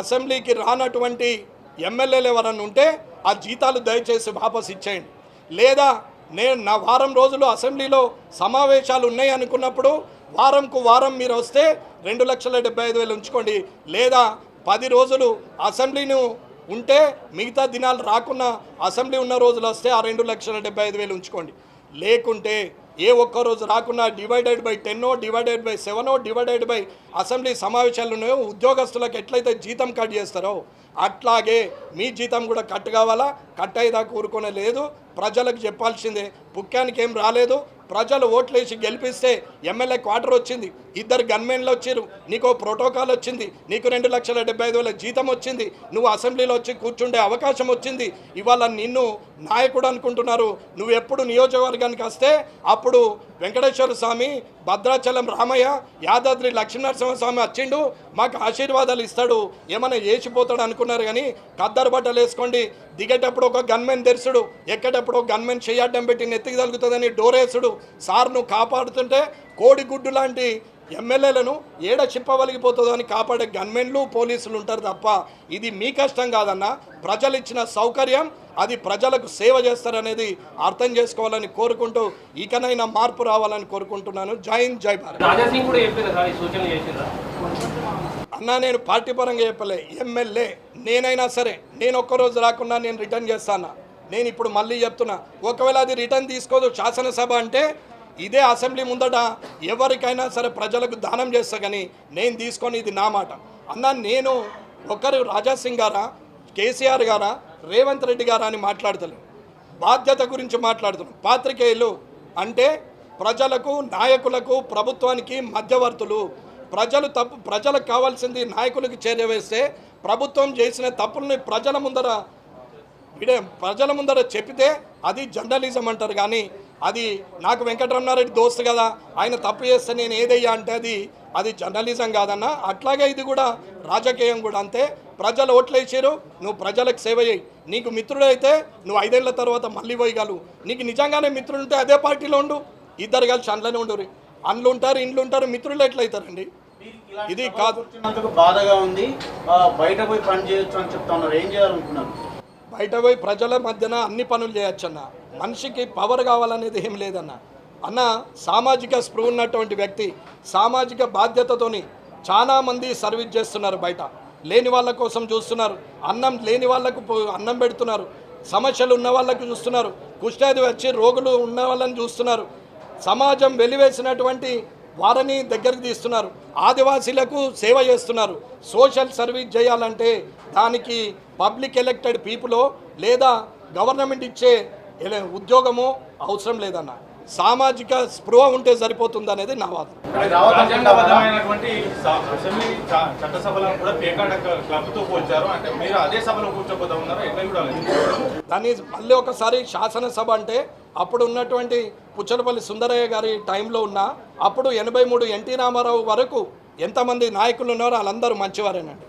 అసెంబ్లీకి రానటువంటి ఎమ్మెల్యేలు ఎవరన్నా ఉంటే ఆ జీతాలు దయచేసి వాపస్ ఇచ్చేయండి. లేదా నేను నా వారం రోజులు అసెంబ్లీలో సమావేశాలు ఉన్నాయి అనుకున్నప్పుడు వారంకు వారం మీరు వస్తే రెండు లక్షల డెబ్బై ఐదు వేలు ఉంచుకోండి. లేదా పది రోజులు అసెంబ్లీను ఉంటే మిగతా దినాలు రాకున్నా అసెంబ్లీ ఉన్న రోజులు వస్తే ఆ రెండు లక్షల డెబ్బై ఐదు వేలు ఉంచుకోండి. లేకుంటే ఏ ఒక్క రోజు రాకున్నా డివైడెడ్ బై టెన్నో డివైడెడ్ బై సెవెనో డివైడెడ్ బై అసెంబ్లీ సమావేశాలు ఉన్నాయో ఉద్యోగస్తులకు ఎట్లయితే జీతం కట్ చేస్తారో అట్లాగే మీ జీతం కూడా కట్ కావాలా? కట్ అయితే కూరుకునే లేదు ప్రజలకు చెప్పాల్సిందే. పుక్కానికి ఏం రాలేదు. ప్రజలు ఓట్లేసి గెలిపిస్తే ఎమ్మెల్యే క్వార్టర్ వచ్చింది. ఇద్దరు గన్మెన్లు వచ్చారు. నీకు ఓ ప్రోటోకాల్ వచ్చింది. నీకు రెండు లక్షల డెబ్బై ఐదు వేల జీతం వచ్చింది. నువ్వు అసెంబ్లీలో వచ్చి కూర్చుండే అవకాశం వచ్చింది. ఇవాళ నిన్ను నాయకుడు అనుకుంటున్నారు. నువ్వు ఎప్పుడు నియోజకవర్గానికి వస్తే అప్పుడు వెంకటేశ్వర స్వామి భద్రాచలం రామయ్య యాదాద్రి లక్ష్మీనరసింహ స్వామి వచ్చిండు మాకు ఆశీర్వాదాలు ఇస్తాడు ఏమైనా వేసిపోతాడు అనుకున్నారు కానీ కద్దరు బట్టలు వేసుకోండి. దిగేటప్పుడు ఒక గన్మెన్ తెరుసుడు ఎక్కేటప్పుడు ఒక గన్మెన్ చేయడం పెట్టి నెత్తికి తగులుతుందని డోరేసుడు సార్ను కాపాడుతుంటే కోడిగుడ్డు లాంటి ఎమ్మెల్యేలను ఏడ చిప్పవలిగిపోతుందో అని కాపాడే గన్మెన్లు పోలీసులు ఉంటారు తప్ప ఇది మీ కష్టం కాదన్న. ప్రజలు ఇచ్చిన సౌకర్యం అది ప్రజలకు సేవ చేస్తారనేది అర్థం చేసుకోవాలని కోరుకుంటూ ఇకనైనా మార్పు రావాలని కోరుకుంటున్నాను. జై హింద్ జై భారత్. అన్నా నేను పార్టీ పరంగా చెప్పలే. ఎమ్మెల్యే నేనైనా సరే నేను ఒక్కరోజు రాకుండా నేను రిటర్న్ చేస్తాను? నేను ఇప్పుడు మళ్ళీ చెప్తున్నా. ఒకవేళ అది రిటర్న్ తీసుకోదు శాసనసభ అంటే ఇదే అసెంబ్లీ ముందట ఎవరికైనా సరే ప్రజలకు దానం చేస్తా కానీ నేను తీసుకొని ఇది నా మాట. అన్న నేను ఒకరు రాజాసింగ్ గారా కేసీఆర్ గారా రేవంత్ రెడ్డి గారా అని మాట్లాడతలేను. బాధ్యత గురించి మాట్లాడుతున్నాం పాత్రికేయులు అంటే ప్రజలకు నాయకులకు ప్రభుత్వానికి మధ్యవర్తులు. ప్రజలు తప్పు ప్రజలకు కావాల్సింది నాయకులకు చేరవేస్తే ప్రభుత్వం చేసిన తప్పుల్ని ప్రజల ముందర ఇడే ప్రజల ముందర చెప్పితే అది జర్నలిజం అంటారు కానీ అది నాకు వెంకటరమణారెడ్డి దోస్తు కదా ఆయన తప్పు చేస్తే నేను ఏదయ్యా అంటే అది అది జర్నలిజం కాదన్న అట్లాగే ఇది కూడా రాజకీయం కూడా అంతే. ప్రజలు ఓట్లేసారు నువ్వు ప్రజలకు సేవ చేయి. నీకు మిత్రుడైతే నువ్వు ఐదేళ్ళ తర్వాత మళ్ళీ పోయగలవు నీకు నిజంగానే మిత్రుడు ఉంటే అదే పార్టీలో ఉండు. ఇద్దరు కలిసి అందులోనే ఉండరు అండ్లు ఉంటారు ఇండ్లు ఉంటారు మిత్రులు ఎట్లయితారండి ఇది కాదు. బాధగా ఉంది బయట పోయి పని చేయొచ్చు అని చెప్తా ఉన్నారు ఏం చేయాలనుకున్నారు? బయట పోయి ప్రజల మధ్యన అన్ని పనులు చేయొచ్చన్న. మనిషికి పవర్ కావాలనేది ఏం లేదన్న. అన్న సామాజిక స్పృహ ఉన్నటువంటి వ్యక్తి సామాజిక బాధ్యతతోని చాలామంది సర్వీస్ చేస్తున్నారు బయట. లేని వాళ్ళ కోసం చూస్తున్నారు. అన్నం లేని వాళ్ళకు అన్నం పెడుతున్నారు. సమస్యలు ఉన్న వాళ్ళకు చూస్తున్నారు. కుష్ఠాది వచ్చి రోగులు ఉన్న వాళ్ళని చూస్తున్నారు. సమాజం వెలివేసినటువంటి వారిని దగ్గరికి తీస్తున్నారు. ఆదివాసీలకు సేవ చేస్తున్నారు. సోషల్ సర్వీస్ చేయాలంటే దానికి పబ్లిక్ ఎలక్టెడ్ పీపులో లేదా గవర్నమెంట్ ఇచ్చే ఉద్యోగమో అవసరం లేదన్న. సామాజిక స్పృహ ఉంటే సరిపోతుంది అనేది నా వాదన. దాన్ని మళ్ళీ ఒకసారి శాసనసభ అంటే అప్పుడు ఉన్నటువంటి పుచ్చలపల్లి సుందరయ్య గారి టైంలో ఉన్న అప్పుడు ఎనభై మూడు ఎన్టీ రామారావు వరకు ఎంతమంది నాయకులు ఉన్నారో వాళ్ళందరూ మంచివారేనండి.